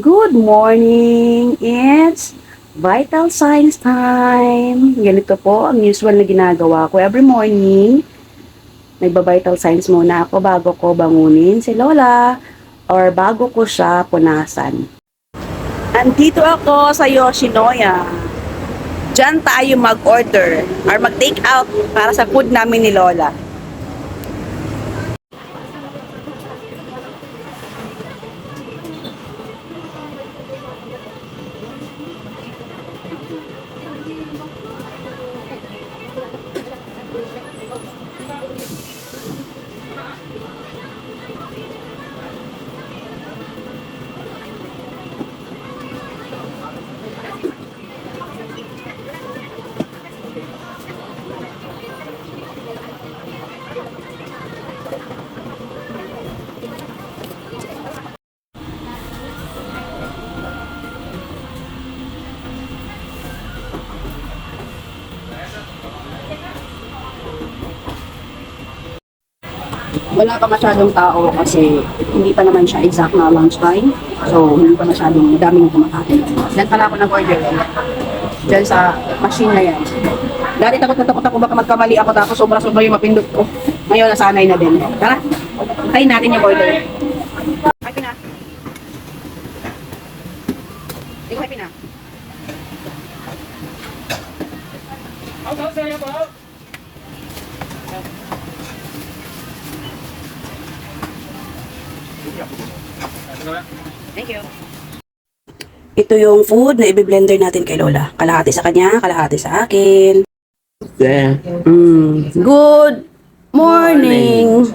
Good morning! It's Vital Signs time! Ganito po ang usual na ginagawa ko every morning. Nagba-vital signs muna ako bago ko bangunin si Lola or bago ko siya punasan. Andito ako sa Yoshinoya. Diyan tayo mag-order or mag-take out para sa food namin ni Lola. Wala pa masyadong tao kasi hindi pa naman siya exact na lunch time. So, hindi pa masyadong daming kumakain. Diyan pala ako nag-order. Diyan sa machine na yan. Dati takot na takot ako baka magkamali ako tapos sobra-sobra yung mapindot ko. Ngayon nasanay na din. Tara, tayin natin yung order. Ay, pina. Ikaw, ay, pina. Thank you. Ito yung food na i-blender natin kay Lola. Kalahati sa kanya, kalahati sa akin. There. Mm. Good morning.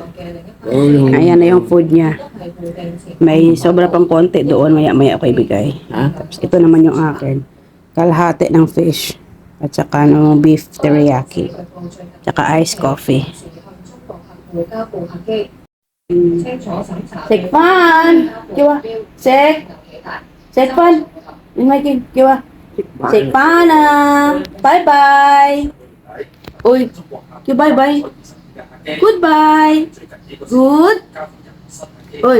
Oh, Ayan na yung food niya. May sobra pang konti doon, maya-maya ako ibigay. Ha? Tapos ito naman yung akin. Kalahati ng fish. At saka no beef teriyaki. Tsaka iced coffee. Sekpan! Kiwa. Sek! Sekpan! Yung mic yun. Kiwa. Sekpana! Bye-bye! Uy! Kiwa bye-bye! Goodbye! Good! Uy!